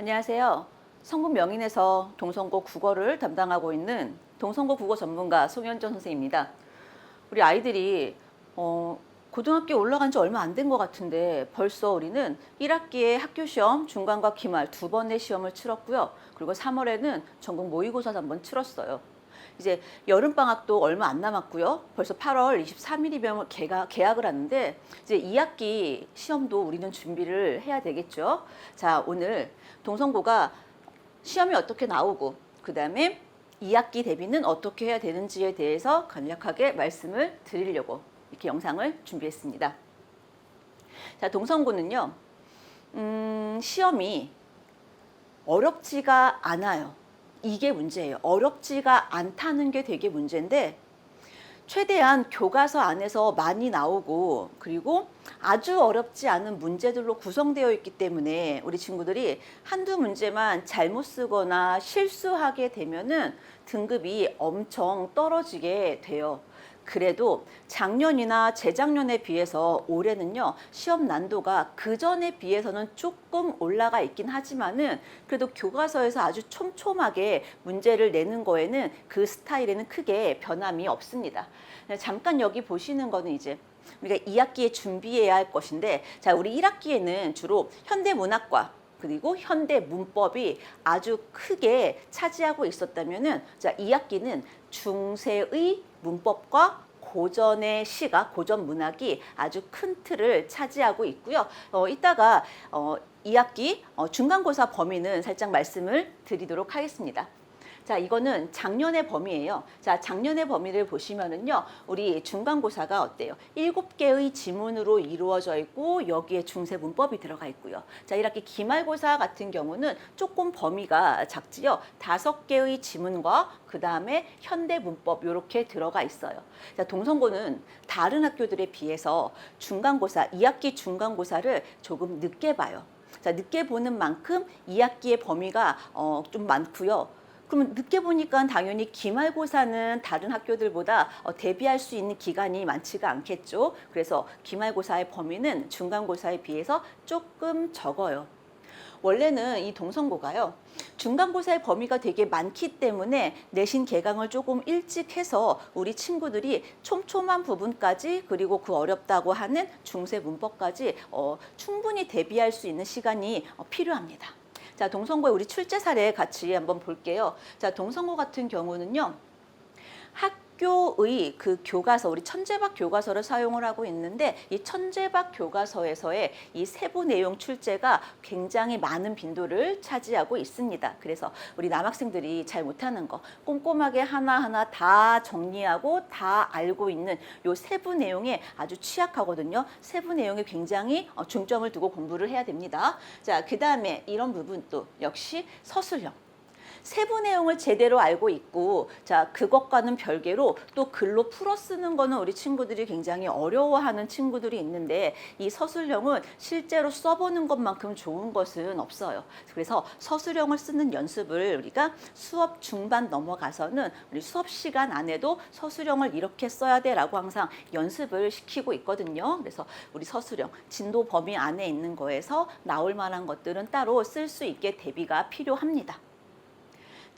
안녕하세요. 성분 명인에서 동성고 국어를 담당하고 있는 동성고 국어 전문가 송현정 선생입니다. 우리 아이들이 어, 고등학교 올라간 지 얼마 안 된 것 같은데 벌써 우리는 1학기에 학교 시험 중간과 기말 두 번의 시험을 치렀고요. 그리고 3월에는 전국 모의고사도 한번 치렀어요. 이제 여름 방학도 얼마 안 남았고요. 벌써 8월 23일이면 개가 개학을 하는데 이제 2학기 시험도 우리는 준비를 해야 되겠죠. 자, 오늘 동성고가 시험이 어떻게 나오고 그다음에 2학기 대비는 어떻게 해야 되는지에 대해서 간략하게 말씀을 드리려고 이렇게 영상을 준비했습니다. 자, 동성고는요. 음, 시험이 어렵지가 않아요. 이게 문제예요. 어렵지가 않다는 게 되게 문제인데 최대한 교과서 안에서 많이 나오고 그리고 아주 어렵지 않은 문제들로 구성되어 있기 때문에 우리 친구들이 한두 문제만 잘못 쓰거나 실수하게 되면은 등급이 엄청 떨어지게 돼요. 그래도 작년이나 재작년에 비해서 올해는요 시험 난도가 그 전에 비해서는 조금 올라가 있긴 하지만은 그래도 교과서에서 아주 촘촘하게 문제를 내는 거에는 그 스타일에는 크게 변함이 없습니다. 잠깐 여기 보시는 거는 이제 우리가 2학기에 준비해야 할 것인데 자 우리 1학기에는 주로 현대문학과 그리고 현대 문법이 아주 크게 차지하고 있었다면은 자 2학기는 중세의 문법과 고전의 시가 고전 문학이 아주 큰 틀을 차지하고 있고요. 어, 이따가 어, 2학기 어, 중간고사 범위는 살짝 말씀을 드리도록 하겠습니다. 자, 이거는 작년의 범위예요. 자, 작년의 범위를 보시면은요, 우리 중간고사가 어때요? 일곱 개의 지문으로 이루어져 있고 여기에 중세 문법이 들어가 있고요. 자, 이렇게 기말고사 같은 경우는 조금 범위가 작지요. 다섯 개의 지문과 그 다음에 현대 문법 이렇게 들어가 있어요. 자, 동성고는 다른 학교들에 비해서 중간고사, 2학기 중간고사를 조금 늦게 봐요. 자, 늦게 보는 만큼 2학기의 범위가 어, 좀 많고요. 그러면 늦게 보니까 당연히 기말고사는 다른 학교들보다 어, 대비할 수 있는 기간이 많지가 않겠죠. 그래서 기말고사의 범위는 중간고사에 비해서 조금 적어요. 원래는 이 동성고가요. 중간고사의 범위가 되게 많기 때문에 내신 개강을 조금 일찍 해서 우리 친구들이 촘촘한 부분까지 그리고 그 어렵다고 하는 중세 문법까지 어, 충분히 대비할 수 있는 시간이 어, 필요합니다. 자, 동성고의 우리 출제 사례 같이 한번 볼게요. 자, 동성고 같은 경우는요. 학 교의 그 교과서, 우리 천재박 교과서를 사용을 하고 있는데 이 천재박 교과서에서의 이 세부 내용 출제가 굉장히 많은 빈도를 차지하고 있습니다. 그래서 우리 남학생들이 잘 못하는 거 꼼꼼하게 하나하나 다 정리하고 다 알고 있는 요 세부 내용에 아주 취약하거든요. 세부 내용에 굉장히 어, 중점을 두고 공부를 해야 됩니다. 자, 그 다음에 이런 부분도 역시 서술형. 세부 내용을 제대로 알고 있고 자 그것과는 별개로 또 글로 풀어 쓰는 거는 우리 친구들이 굉장히 어려워하는 친구들이 있는데 이 서술형은 실제로 써보는 것만큼 좋은 것은 없어요. 그래서 서술형을 쓰는 연습을 우리가 수업 중반 넘어가서는 우리 수업 시간 안에도 서술형을 이렇게 써야 돼라고 항상 연습을 시키고 있거든요. 그래서 우리 서술형 진도 범위 안에 있는 거에서 나올 만한 것들은 따로 쓸 수 있게 대비가 필요합니다.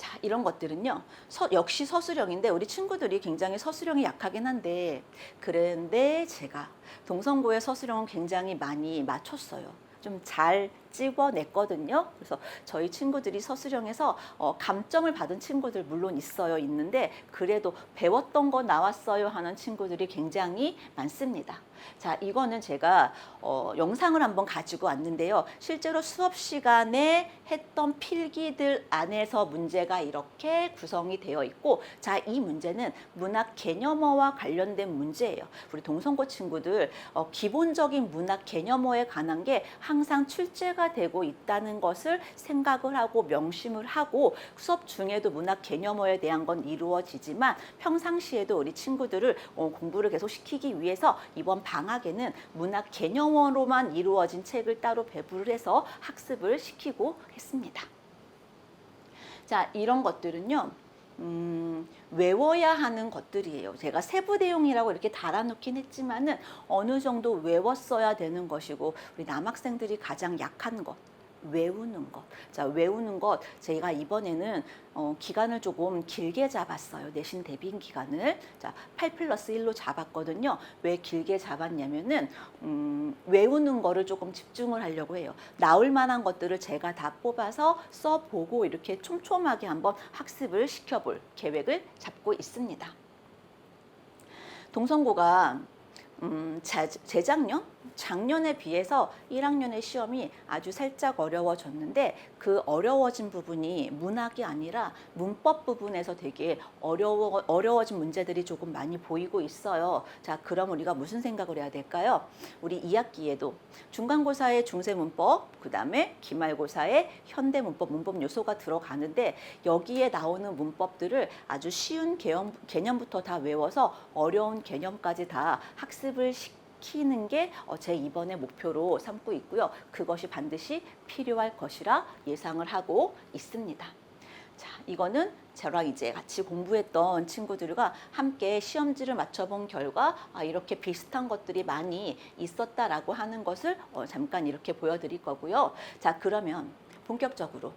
자, 이런 것들은요. 서, 역시 서술형인데 우리 친구들이 굉장히 서술형이 약하긴 한데 그런데 제가 동성고의 서술형은 굉장히 많이 맞췄어요. 좀 잘 찍어냈거든요. 그래서 저희 친구들이 서술형에서 어, 감점을 받은 친구들 물론 있어요. 있는데 그래도 배웠던 거 나왔어요 하는 친구들이 굉장히 많습니다. 자, 이거는 제가 어, 영상을 한번 가지고 왔는데요. 실제로 수업 시간에 했던 필기들 안에서 문제가 이렇게 구성이 되어 있고, 자, 이 문제는 문학 개념어와 관련된 문제예요. 우리 동성고 친구들 어, 기본적인 문학 개념어에 관한 게 항상 출제가 되고 있다는 것을 생각을 하고 명심을 하고 수업 중에도 문학 개념어에 대한 건 이루어지지만 평상시에도 우리 친구들을 어, 공부를 계속 시키기 위해서 이번 방학에는 문학 개념어로만 이루어진 책을 따로 배부를 해서 학습을 시키고 했습니다. 자, 이런 것들은요. 음, 외워야 하는 것들이에요. 제가 세부 내용이라고 이렇게 달아놓긴 했지만은 어느 정도 외웠어야 되는 것이고 우리 남학생들이 가장 약한 것 외우는 것. 자, 외우는 것. 제가 이번에는 어, 기간을 조금 길게 잡았어요. 내신 대비인 기간을. 자, 8 플러스 1로 잡았거든요. 왜 길게 잡았냐면은, 음, 외우는 거를 조금 집중을 하려고 해요. 나올 만한 것들을 제가 다 뽑아서 써보고 이렇게 촘촘하게 한번 학습을 시켜볼 계획을 잡고 있습니다. 동성고가 음, 자- 재작년, 작년에 비해서 1학년의 시험이 아주 살짝 어려워졌는데 그 어려워진 부분이 문학이 아니라 문법 부분에서 되게 어려워, 어려워진 문제들이 조금 많이 보이고 있어요. 자, 그럼 우리가 무슨 생각을 해야 될까요? 우리 2학기에도 중간고사의 중세 문법, 그 다음에 기말고사의 현대 문법, 문법 요소가 들어가는데 여기에 나오는 문법들을 아주 쉬운 개념, 개념부터 다 외워서 어려운 개념까지 다 학습을 시키 는게 어, 제 이번의 목표로 삼고 있고요. 그것이 반드시 필요할 것이라 예상을 하고 있습니다. 자, 이거는 저랑 이제 같이 공부했던 친구들과 함께 시험지를 맞춰본 결과 아, 이렇게 비슷한 것들이 많이 있었다라고 하는 것을 어, 잠깐 이렇게 보여드릴 거고요. 자, 그러면 본격적으로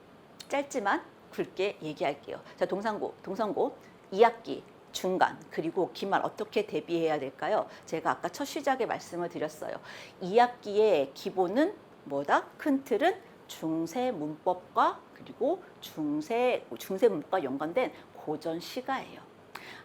짧지만 굵게 얘기할게요. 자, 동상고, 동성고 2학기 중간 그리고 기말 어떻게 대비해야 될까요? 제가 아까 첫 시작에 말씀을 드렸어요. 2학기의 기본은 뭐다? 큰 틀은 중세 문법과 그리고 중세 중세 문법과 연관된 고전 시가예요.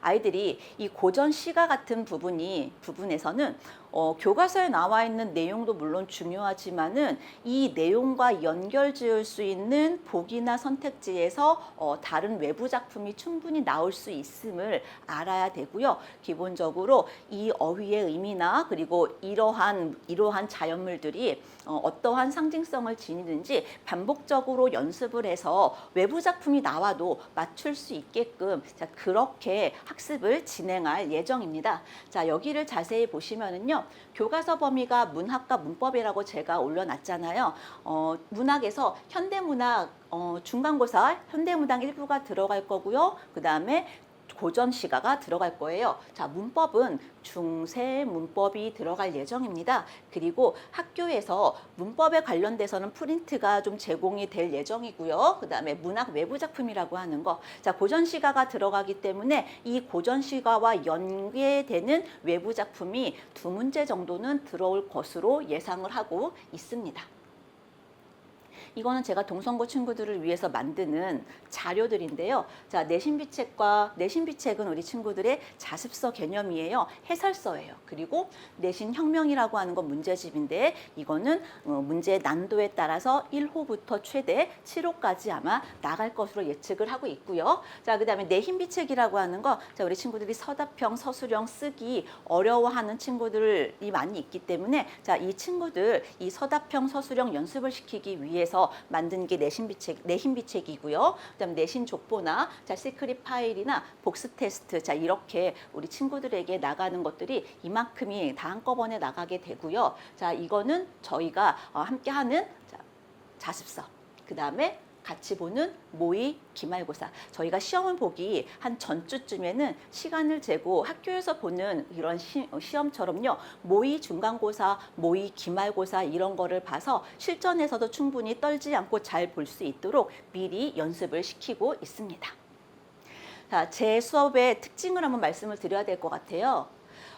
아이들이 이 고전 시가 같은 부분이 부분에서는 어, 교과서에 나와 있는 내용도 물론 중요하지만은 이 내용과 연결 지을 수 있는 보기나 선택지에서 어, 다른 외부 작품이 충분히 나올 수 있음을 알아야 되고요. 기본적으로 이 어휘의 의미나 그리고 이러한 이러한 자연물들이 어, 어떠한 상징성을 지니는지 반복적으로 연습을 해서 외부 작품이 나와도 맞출 수 있게끔 자, 그렇게 학습을 진행할 예정입니다. 자, 여기를 자세히 보시면은요. 교과서 범위가 문학과 문법이라고 제가 올려놨잖아요. 어, 문학에서 현대문학 어, 중간고사 현대문학 일부가 들어갈 거고요. 그 다음에 고전 시가가 들어갈 거예요. 자, 문법은 중세 문법이 들어갈 예정입니다. 그리고 학교에서 문법에 관련돼서는 프린트가 좀 제공이 될 예정이고요. 그 다음에 문학 외부 작품이라고 하는 거. 자, 고전 시가가 들어가기 때문에 이 고전 시가와 연계되는 외부 작품이 두 문제 정도는 들어올 것으로 예상을 하고 있습니다. 이거는 제가 동성고 친구들을 위해서 만드는 자료들인데요. 자, 내신비책과 내신비책은 우리 친구들의 자습서 개념이에요. 해설서예요. 그리고 내신혁명이라고 하는 건 문제집인데 이거는 어, 문제 난도에 따라서 1호부터 최대 7호까지 아마 나갈 것으로 예측을 하고 있고요. 자, 그다음에 내신비책이라고 하는 거 자, 우리 친구들이 서답형, 서술형 쓰기 어려워하는 친구들이 많이 있기 때문에 자, 이 친구들 이 서답형, 서술형 연습을 시키기 위해서 만든 게 내신비책, 내신비책이고요. 그다음 내신 족보나 자 시크릿 파일이나 복습 테스트 자 이렇게 우리 친구들에게 나가는 것들이 이만큼이 다 한꺼번에 나가게 되고요. 자 이거는 저희가 어, 함께하는 자, 자습서 그 다음에 같이 보는 모의 기말고사. 저희가 시험을 보기 한 전주쯤에는 시간을 재고 학교에서 보는 이런 시, 험처럼요 모의 중간고사, 모의 기말고사 이런 거를 봐서 실전에서도 충분히 떨지 않고 잘 볼 수 있도록 미리 연습을 시키고 있습니다. 자, 제 수업의 특징을 한번 말씀을 드려야 될 것 같아요.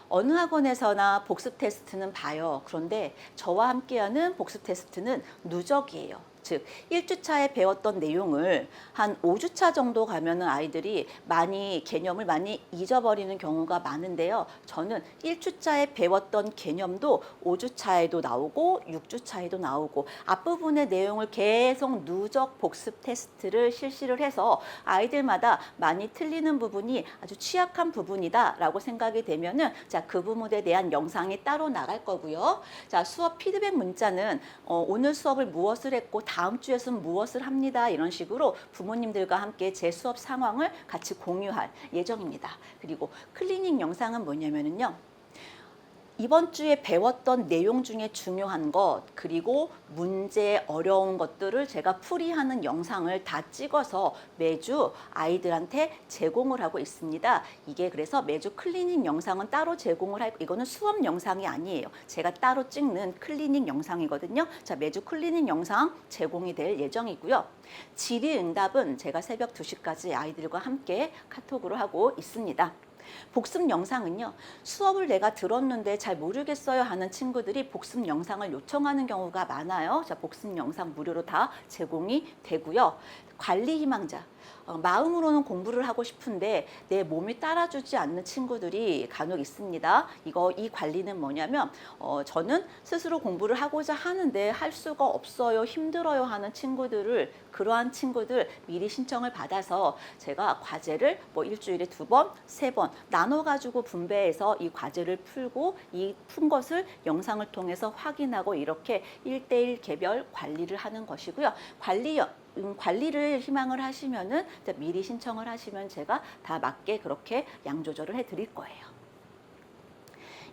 어느 학원에서나 복습 테스트는 봐요. 그런데 저와 함께하는 복습 테스트는 누적이에요. 즉 1주차에 배웠던 내용을 한 5주차 정도 가면은 아이들이 많이 개념을 많이 잊어버리는 경우가 많은데요. 저는 1주차에 배웠던 개념도 5주차에도 나오고 6주차에도 나오고 앞부분의 내용을 계속 누적 복습 테스트를 실시를 해서 아이들마다 많이 틀리는 부분이 아주 취약한 부분이다라고 생각이 되면은 자, 그 부분에 대한 영상이 따로 나갈 거고요. 자, 수업 피드백 문자는 어, 오늘 수업을 무엇을 했고 다음 주에는 무엇을 합니다. 이런 식으로 부모님들과 함께 제 수업 상황을 같이 공유할 예정입니다. 그리고 클리닝 영상은 뭐냐면은요. 이번 주에 배웠던 내용 중에 중요한 것 그리고 문제 어려운 것들을 제가 풀이하는 영상을 다 찍어서 매주 아이들한테 제공을 하고 있습니다. 이게 그래서 매주 클리닝 영상은 따로 제공을 할 이거는 수업 영상이 아니에요. 제가 따로 찍는 클리닝 영상이거든요. 자, 매주 클리닝 영상 제공이 될 예정이고요. 질의응답은 제가 새벽 2시까지 아이들과 함께 카톡으로 하고 있습니다. 복습 영상은요, 수업을 내가 들었는데 잘 모르겠어요 하는 친구들이 복습 영상을 요청하는 경우가 많아요. 자, 복습 영상 무료로 다 제공이 되고요. 관리 희망자. 어, 마음으로는 공부를 하고 싶은데 내 몸이 따라주지 않는 친구들이 간혹 있습니다. 이거 이 관리는 뭐냐면 어, 저는 스스로 공부를 하고자 하는데 할 수가 없어요, 힘들어요 하는 친구들을 그러한 친구들 미리 신청을 받아서 제가 과제를 뭐 일주일에 두 번, 세 번 나눠 가지고 분배해서 이 과제를 풀고 이 푼 것을 영상을 통해서 확인하고 이렇게 일대일 개별 관리를 하는 것이고요. 관리 음, 관리를 희망을 하시면은 미리 신청을 하시면 제가 다 맞게 그렇게 양 조절을 해 드릴 거예요.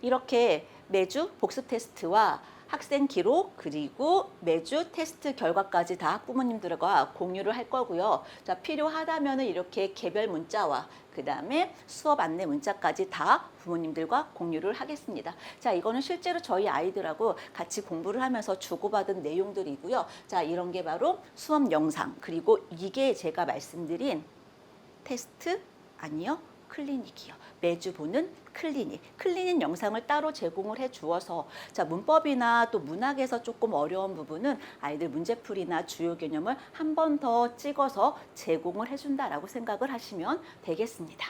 이렇게 매주 복습 테스트와 학생 기록 그리고 매주 테스트 결과까지 다 학부모님들과 공유를 할 거고요. 자, 필요하다면은 이렇게 개별 문자와 그다음에 수업 안내 문자까지 다 부모님들과 공유를 하겠습니다. 자, 이거는 실제로 저희 아이들하고 같이 공부를 하면서 주고받은 내용들이고요. 자, 이런 게 바로 수업 영상 그리고 이게 제가 말씀드린 테스트 아니요 클리닉이요 매주 보는 클리닉 클리닉 영상을 따로 제공을 해 주어서 자 문법이나 또 문학에서 조금 어려운 부분은 아이들 문제풀이나 주요 개념을 한 번 더 찍어서 제공을 해 준다라고 생각을 하시면 되겠습니다.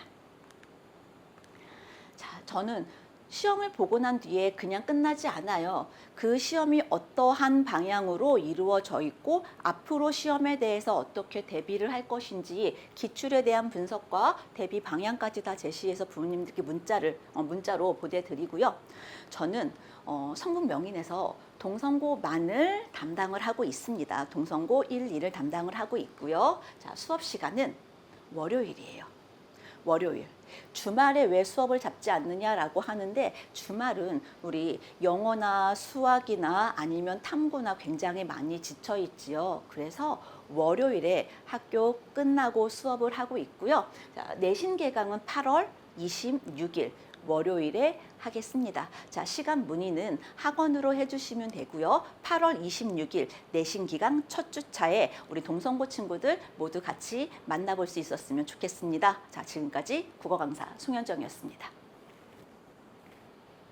자, 저는 시험을 보고 난 뒤에 그냥 끝나지 않아요. 그 시험이 어떠한 방향으로 이루어져 있고 앞으로 시험에 대해서 어떻게 대비를 할 것인지 기출에 대한 분석과 대비 방향까지 다 제시해서 부모님들께 문자를 어, 문자로 보내드리고요. 저는 어, 성분 명인에서 동성고만을 담당을 하고 있습니다. 동성고 1, 2를 담당을 하고 있고요. 자, 수업 시간은 월요일이에요. 월요일. 주말에 왜 수업을 잡지 않느냐라고 하는데 주말은 우리 영어나 수학이나 아니면 탐구나 굉장히 많이 지쳐 있지요. 그래서 월요일에 학교 끝나고 수업을 하고 있고요. 자, 내신 개강은 8월 26일 월요일에 하겠습니다. 자, 시간 문의는 학원으로 해주시면 되고요. 8월 26일 내신 기간 첫 주차에 우리 동성고 친구들 모두 같이 만나볼 수 있었으면 좋겠습니다. 자, 지금까지 국어 강사 송현정이었습니다.